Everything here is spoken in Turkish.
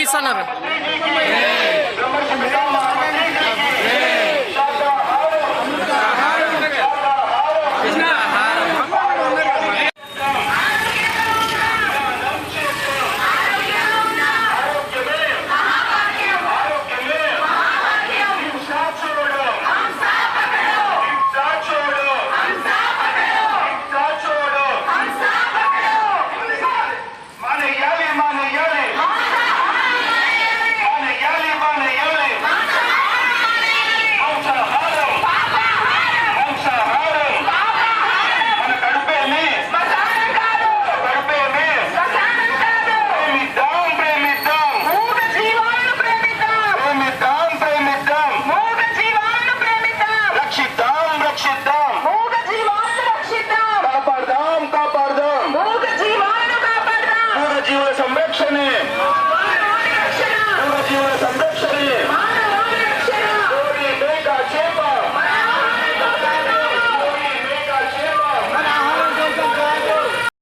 bir sanırım. Evet. mention it.